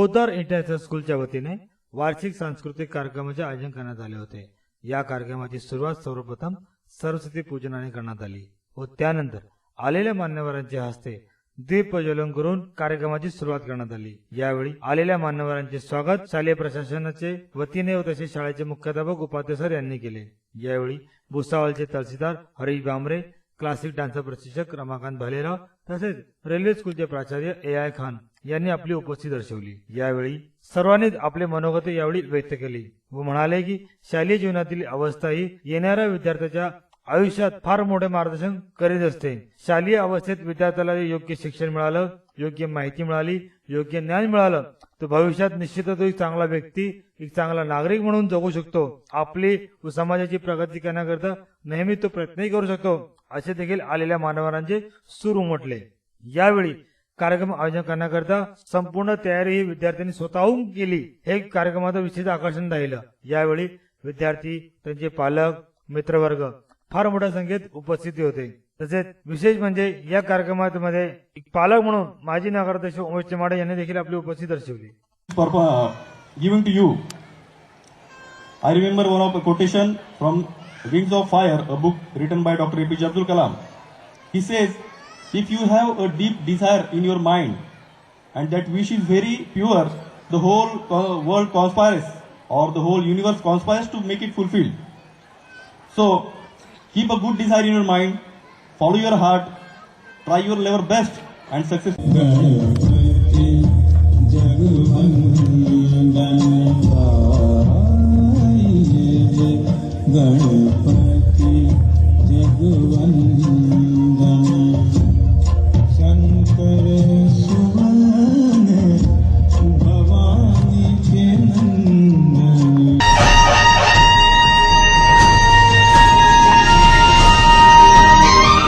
Podar international स्कूलच्या वतीने वार्षिक सांस्कृतिक कार्यक्रमाचे आयोजन करण्यात आले होते. या कार्यक्रमाची सुरुवात सर्वप्रथम सरस्वती पूजनाने करण्यात आली व त्यानंतर आलेल्या मान्यवरांच्या हस्ते दीप प्रज्वलन करून कार्यक्रमाची सुरुवात करण्यात आली. यावेळी आलेल्या मान्यवरांचे स्वागत शालेय प्रशासनाचे वतीने व तसेच शाळेचे मुख्याध्यापक उपाध्याय सर यांनी केले. यावेळी भुसावळचे तहसीलदार हरीश बांबरे क्लासिक डान्सर प्रशिक्षक रमाकांत भालेराव तसेच रेल्वे स्कूलचे प्राचार्य ए आय खान यांनी आपली उपस्थिती दर्शवली. यावेळी सर्वांनीच आपले मनोगत यावेळी व्यक्त केली व म्हणाले की शालेय जीवनातील अवस्था ही येणाऱ्या विद्यार्थ्याच्या आयुष्यात फार मोठे मार्गदर्शन करीत असते. शालेय अवस्थेत विद्यार्थ्याला योग्य शिक्षण मिळालं योग्य माहिती मिळाली योग्य ज्ञान मिळालं तर भविष्यात निश्चितच एक चांगला व्यक्ती एक चांगला नागरिक म्हणून जगू शकतो. आपली व समाजाची प्रगती करण्याकरता नेहमी तो प्रयत्नही करू शकतो. असे देखील आलेल्या मानवांचे सूर उमटले. यावेळी कार्यक्रम आयोजन करण्याकरता संपूर्ण तयारी ही विद्यार्थ्यांनी स्वतःहून केली. हे कार्यक्रमाचं विशेष आकर्षण राहिलं. यावेळी विद्यार्थी त्यांचे पालक मित्रवर्ग फार मोठ्या संख्येत उपस्थिती होते. तसेच विशेष म्हणजे या कार्यक्रमामध्ये पालक म्हणून माजी नगराध्यक्ष उमेश चिमाडे यांनी देखील आपली उपस्थिती दर्शवली. Giving to you I remember one of one of a quotation from Wings of Fire, a book written by Dr. APJ Abdul if you have a deep desire in your mind and that wish is very pure, the whole uh, world conspires or the whole universe conspires to make it fulfilled. So, keep a good desire in your mind, follow your heart, try your level best and success.